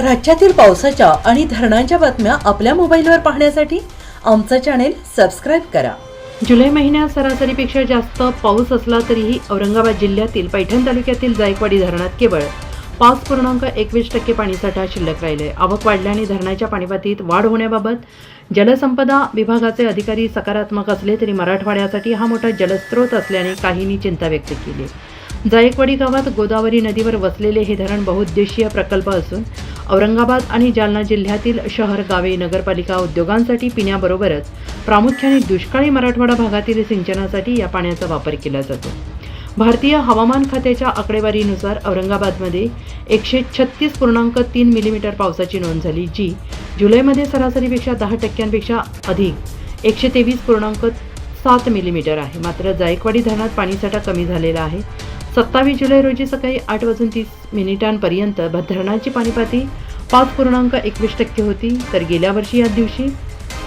राज्यातील पावसाच्या आणि धरणांच्या बातम्या आपल्या मोबाईलवर पाहण्यासाठी आमचं चॅनेल सबस्क्राईब करा. जुलै महिन्यात सरासरीपेक्षा जास्त पाऊस असला तरीही औरंगाबाद जिल्ह्यातील पैठण तालुक्यातील जायकवाडी धरणात केवळ पाच पूर्णांक एकवीस टक्के पाणीसाठा शिल्लक राहिले आवक वाढल्याने धरणाच्या पाणीपातीत वाढ होण्याबाबत जलसंपदा विभागाचे अधिकारी सकारात्मक असले तरी मराठवाड्यासाठी हा मोठा जलस्रोत असल्याने काहींनी चिंता व्यक्त केली जायकवाडी गावात गोदावरी नदीवर वसलेले हे धरण बहुउद्देशीय प्रकल्प असून औरंगाबाद आणि जालना जिल्ह्यातील शहर गावे नगरपालिका उद्योगांसाठी पिण्याबरोबरच प्रामुख्याने दुष्काळी मराठवाडा भागातील सिंचनासाठी या पाण्याचा वापर केला जातो. भारतीय हवामान खात्याच्या आकडेवारीनुसार औरंगाबादमध्ये एकशे छत्तीस पूर्णांक तीन मिलीमीटर पावसाची नोंद झाली जी जुलैमध्ये सरासरीपेक्षा दहा टक्क्यांपेक्षा अधिक एकशे तेवीस पूर्णांक सात मिलीमीटर आहे. मात्र जायकवाडी धरणात पाणीसाठा कमी झालेला आहे. सत्तावीस जुलै रोजी सकाळी आठ वाजून तीस मिनिटांपर्यंत धरणाची पाणीपाती पाच पूर्णांक एकवीस टक्के होती तर गेल्या वर्षी याच दिवशी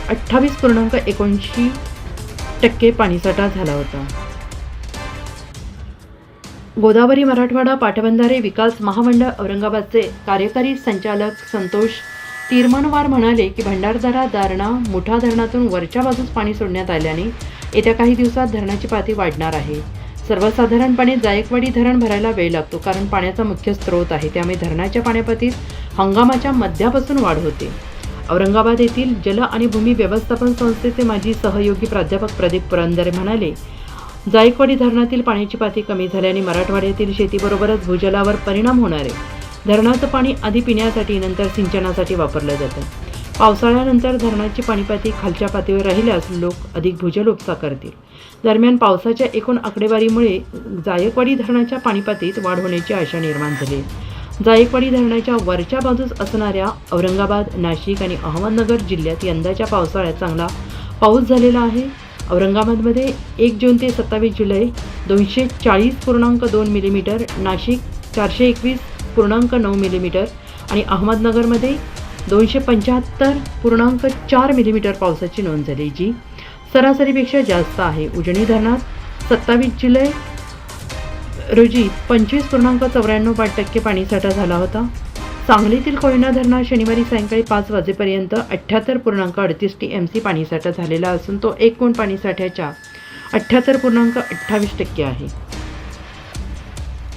अठ्ठावीस पूर्णांक एकोणऐंशी टक्के पाणीसाठा झाला होता. गोदावरी मराठवाडा पाटबंधारे विकास महामंडळ औरंगाबादचे कार्यकारी संचालक संतोष तिरमणवार म्हणाले की भंडारदरा दारणा मुठा धरणातून वरच्या बाजूस पाणी सोडण्यात आल्याने येत्या काही दिवसात धरणाची पाती वाढणार आहे. सर्वसाधारणपणे जायकवाडी धरण भरायला वेळ लागतो कारण पाण्याचा मुख्य स्रोत आहे. त्यामुळे धरणाच्या पाण्यापातीत हंगामाच्या मध्यापासून वाढ होते. औरंगाबाद येथील जल आणि भूमी व्यवस्थापन संस्थेचे माजी सहयोगी प्राध्यापक प्रदीप पुरंदरे म्हणाले जायकवाडी धरणातील पाण्याची पाती कमी झाल्याने मराठवाड्यातील शेतीबरोबरच भूजलावर परिणाम होणार आहे. धरणाचं पाणी आधी पिण्यासाठी नंतर सिंचनासाठी वापरलं जातं. पावसाळ्यानंतर धरणाची पाणीपाती खालच्या पातळीवर राहिल्यास लोक अधिक भूजल उपसा करतील. दरम्यान पावसाच्या एकूण आकडेवारीमुळे जायकवाडी धरणाच्या पाणीपातीत वाढ होण्याची आशा निर्माण झाली. जायकवाडी धरणाच्या वरच्या बाजूस असणाऱ्या औरंगाबाद नाशिक आणि अहमदनगर जिल्ह्यात यंदाच्या पावसाळ्यात चांगला पाऊस झालेला आहे. औरंगाबादमध्ये एक जून ते सत्तावीस जुलै दोनशे चाळीस पूर्णांक दोन मिलीमीटर नाशिक चारशे एकवीस पूर्णांक नऊ मिलीमीटर आणि अहमदनगरमध्ये दोनशे पंच्याहत्तर पूर्णांक चार मिलीमीटर पावसाची नोंद झाली जी सरासरीपेक्षा जास्त आहे. उजनी धरणात सत्तावीस जुलै रोजी पंचवीस पूर्णांक चौऱ्याण्णव पाच टक्के पाणीसाठा झाला होता. सांगलीतील कोयना धरणात शनिवारी सायंकाळी पाच वाजेपर्यंत अठ्ठ्याहत्तर पूर्णांक अडतीस टी एम सी पाणीसाठा झालेला असून तो एकूण पाणीसाठ्याच्या अठ्ठ्याहत्तर पूर्णांक अठ्ठावीस टक्के आहे.